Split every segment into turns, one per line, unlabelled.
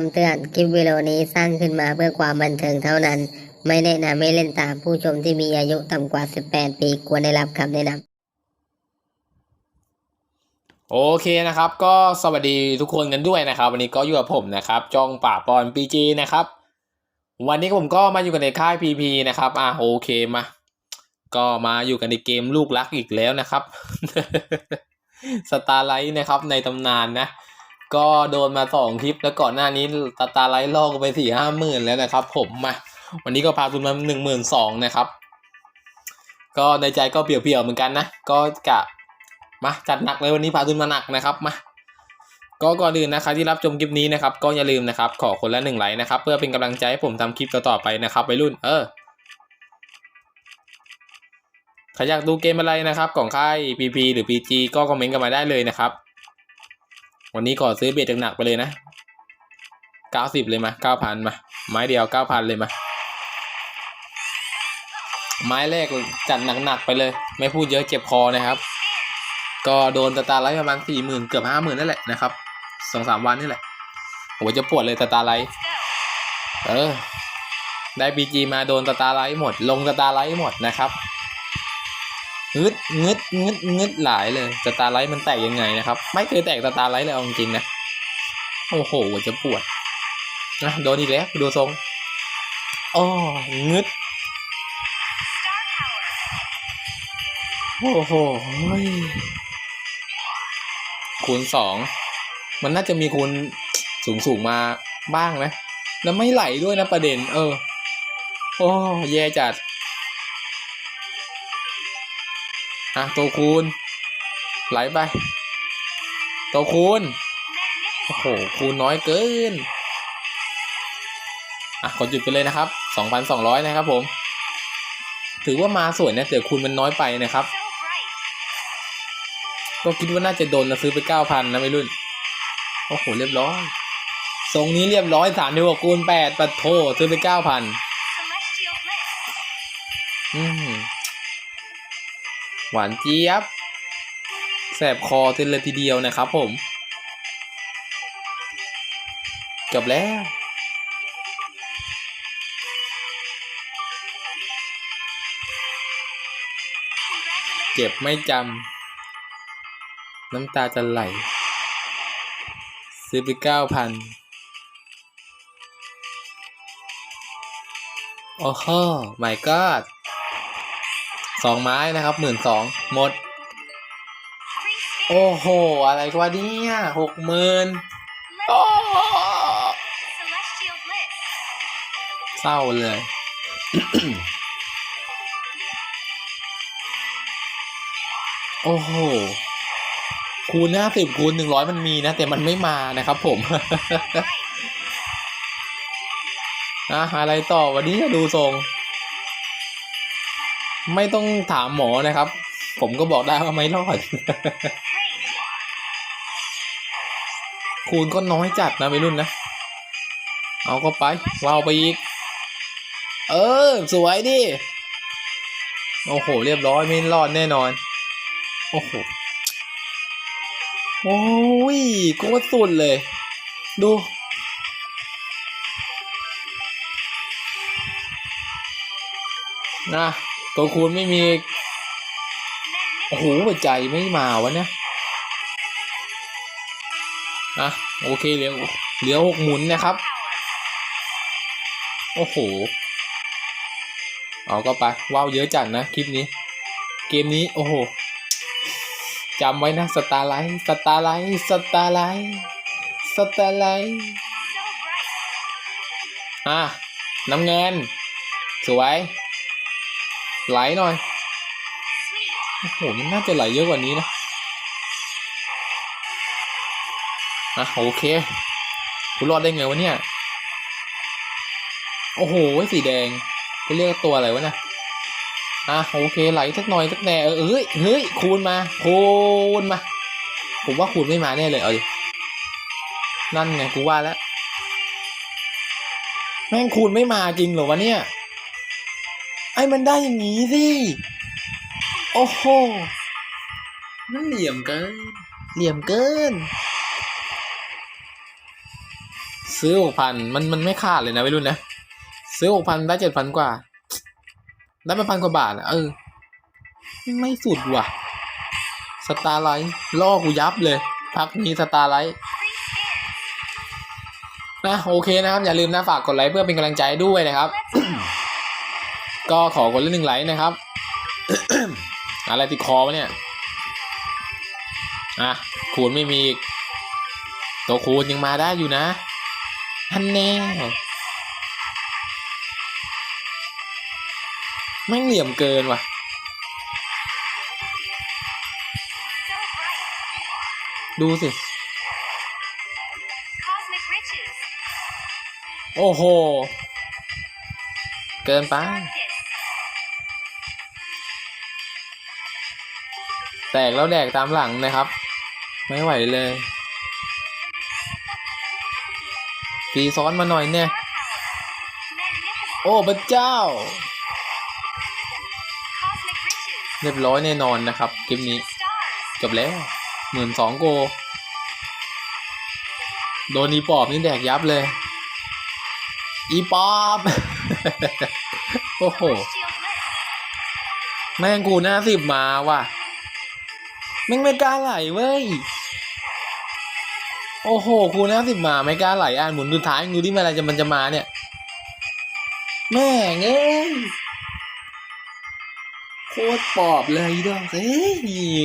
คำเตือน คลิปวิดีโอนี้สร้างขึ้นมาเพื่อความบันเทิงเท่านั้น ไม่แนะนำให้เล่นตามผู้ชมที่มีอายุต่ำกว่า 18 ปีควรได้รับคำแนะนำ
โอเคนะครับก็สวัสดีทุกคนกันด้วยนะครับ วันนี้ก็อยู่กับผมนะครับจองป่าปอนปีจีนะครับ วันนี้ผมก็มาอยู่กันในค่าย PP นะครับอะโอเคมา ก็มาอยู่กันในเกมลูกรักอีกแล้วนะครับสตาร์ไลท์นะครับในตำนานนะ ก็โดนมาสองคลิปแล้วก่อนหน้านี้ตาร์ไลท์ลอกไปสี่ห้าหมื่นแล้วนะครับ ผมมาวันนี้ก็พาทุนมาหนึ่งหมื่นสองนะครับ ก็ในใจก็เปียวๆเหมือนกันนะ ก็กะมาจัดหนักเลยวันนี้พาทุนมาหนักนะครับมาก็ก่อนอื่นนะครับที่รับชมคลิปนี้นะครับ ก็อย่าลืมนะครับ ขอคนละหนึ่งไลค์นะครับ เพื่อเป็นกำลังใจให้ผมทำคลิปต่อๆไปนะครับไปรุ่น เออใครอยากดูเกมอะไรนะครับ ของค่าย PP หรือ PG ก็คอมเมนต์กันมาได้เลยนะครับ วันนี้ขอซื้อเบ็ดหนักไปเลยนะเก้าสิบเลยมาเก้าพันมา ไม้เดียวเก้าพันเลยมา ไม้แรกจัดหนักๆไปเลย ไม่พูดเยอะเจ็บคอนะครับ ก็โดนตาตาไลท์ประมาณสี่หมื่นเกือบห้าหมื่นนั่นแหละนะครับสองสามวันนี่แหละโอ้จะปวดเลยตาตาไลท์เออ ได้บีจีมาโดนตาตาไลท์หมด ลงตาตาไลท์หมดนะครับ งึดงึดงึดงึดหลายเลยตาตาไลท์มันแตกยังไงนะครับ ไม่เคยแตกตาตาไลท์เลยเอาจริงนะ โอ้โหจะปวดนะโดนอีกแล้วดูทรงอ้องึดโอ้โหคูณสองมันน่าจะมีคูณสูงสูงๆมาบ้างนะ แล้วไม่ไหลด้วยนะประเด็น เออ โอ้แย่จัด อะตัวคูณ ไหลไป ตัวคูณ โอ้โห คูณน้อยเกิน อะกดหยุดไปเลยนะครับ 2,200 นะครับผม ถือว่ามาสวยนะแต่คูณมันน้อยไปนะครับ ก็คิดว่าน่าจะโดนแล้วซื้อไปเก้าพันนะไม่รุ่น โอ้โห เรียบร้อยทรงนี้เรียบร้อยสามดีกว่าคูณแปดปัดโทซื้อไปเก้าพันอืม หวานเจี๊ยบ แสบคอทีเลยทีเดียวนะครับผม จบแล้ว เจ็บไม่จำ น้ำตาจะไหล ซื้อไปเก้าพันโอ้โห my god สองไม้นะครับหมื่นสองหมด โอ้โห อะไรกว่าเนี่ยหกหมื่นโอ้เศร้าเลย โอ้โห คูณห้าสิบคูณหนึ่งร้อยมันมีนะ แต่มันไม่มานะครับผมอะอะไรต่อวันนี้ดูทรง ไม่ต้องถามหมอนะครับ ผมก็บอกได้ว่าไม่รอด คูณก็น้อยจัดนะวัยรุ่นนะ เอาก็ไปว้าวไปอีก เออ สวยดิ โอ้โห เรียบร้อยไม่รอดแน่นอน โอ้โห โอ้ยโคตรสุดเลย ดูนะ ตัวคูณไม่มี โอ้โหหัวใจไม่มาวะเนี่ยอะโอเคเหลือเหลือหกหมุนนะครับ โอ้โห เอาก็ไป ว้าวเยอะจัดนะ คลิปนี้ เกมนี้ โอ้โหจำไว้นะสตาร์ไลท์สตาร์ไลท์สตาร์ไลท์สตาร์ไลท์อะน้ำเงินสวย ไหลหน่อย โอ้โห มันน่าจะไหลเยอะกว่านี้นะอะโอเคกูรอดได้ไงวะเนี่ย โอ้โห สีแดงกูเรียกตัวอะไรวะเนี่ยอะโอเค ไหลสักหน่อยสักแน่เออเฮ้ย เฮ้ย คูณมา คูณมา ผมว่าคูณไม่มาแน่เลย เอาดิ นั่นไงกูว่าแล้ว แม่งคูณไม่มาจริงเหรอวะเนี่ย ไอ้มันได้อย่างนี้สิ โอ้โห มันเหลี่ยมเกิน เหลี่ยมเกิน ซื้อหกพันมันมันไม่ขาดเลยนะไม่รุ่นนะ ซื้อหกพันได้เจ็ดพันกว่า ได้มาพันกว่าบาทอะเออ ไม่สุดว่ะ สตาร์ไลท์ล่อกูยับเลย พักนี้สตาร์ไลท์
Free spins.
นะโอเคนะครับ อย่าลืมนะฝากกดไลค์เพื่อเป็นกำลังใจด้วยนะครับ
Let's go.
ก็ขอกดเล่นหนึ่งไลค์นะครับ อะไรติดคอวะเนี่ย อะ คูณไม่มีตัวคูณยังมาได้อยู่นะท่านแน่แม่งเหลี่ยมเกินว่ะ ดูสิ โอ้โห เกินไป แตกแล้วแดกตามหลังนะครับ ไม่ไหวเลยตีซ้อนมาหน่อยเนี่ย โอ้พระเจ้า เรียบร้อยแน่นอนนะครับคลิปนี้ จบแล้วหมื่นสองโก โดนอีปอบนี่แดกยับเลย อีปอบ โอ้โห แม่งกูหน้าสิบมาว่ะ ม่งไม่กล้าไหลเว้ย โอ้โหกูหน้าสิบมาไม่กล้าไหลอ่านหมุนดูท้ายดูที่มื่อะไรจะมันจะมาเนี่ย แม่งเอ้ยโคตรปอบเลยดอกเอ้ย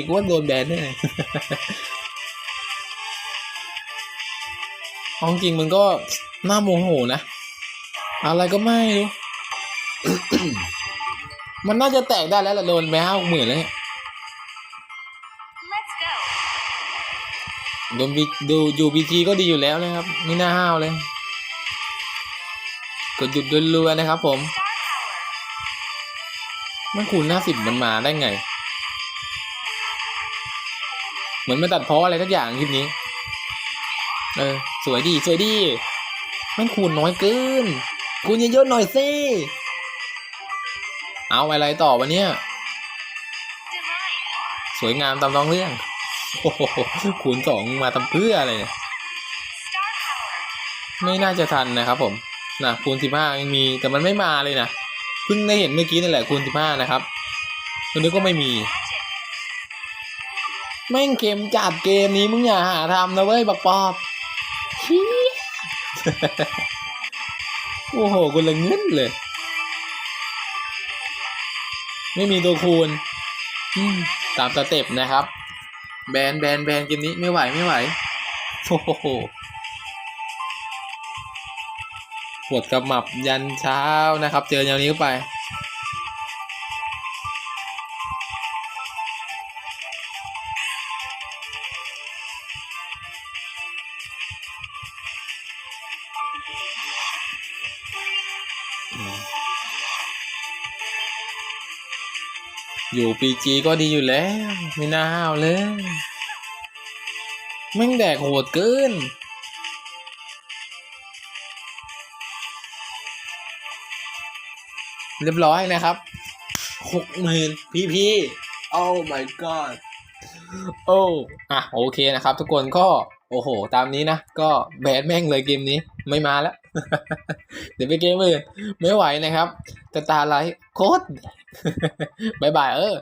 กูว่าโดนแบนแน่เอาจริงมันก็น่าโมโหนะ อะไรก็ไม่รู้ มันน่าจะแตกได้แล้วละโดนไปห้าหมื่นแล้วเนี่ย โดนบีดูอยู่บีจีก็ดีอยู่แล้วนะครับ ไม่น่าห้าวเลย กดหยุดรัวๆนะครับผม
แมั
นคูณหน้าสิบมันมาได้ไง เหมือนมาตัดเพาะอะไรทักอย่างคลิปนี้ เออ สวยดี สวยดีมันคูณน้อยเกิน คูณเยอะๆหน่อยสิ เอาอะไรต่อวะเนี่ย สวยงามตามน้องเรื่อง คูณสองมาทำเพื่ออะไรเนี่ยไม่น่าจะทันนะครับผมนะคูณสิบห้ายังมีแต่มันไม่มาเลยนะเพิ่งได้เห็นเมื่อกี้นั่นแหละคูณสิบห้านะครับตัวนี้ก็ไม่มีแม่งเกมจัดเกมนี้มึงอย่าหาทำนะเว้ยบักปอบโอ้โหกูละเงินเลย ไม่มีตัวคูณตามสเต็ปนะครับ แบนแบนแบนเกมนี้ไม่ไหวไม่ไหวโอ้โหปวดกระหมับยันเช้านะครับ เจอแนวนี้ไป อยู่ปีจีก็ดีอยู่แล้ว ไม่น่าห้าวเลยแม่งแดกโหดเกินเรียบร้อยนะครับหกหมื่นพีพีโอ้ my god โอ้อะโอเคนะครับ ทุกคนก็ โอ้โห ตามนี้นะ ก็แบนแม่งเลยเกมนี้ ไม่มาแล้ว เดี๋ยวไปเกมอื่นไม่ไหวนะครับ แต่ตาไลท์โคตรบายบายเออ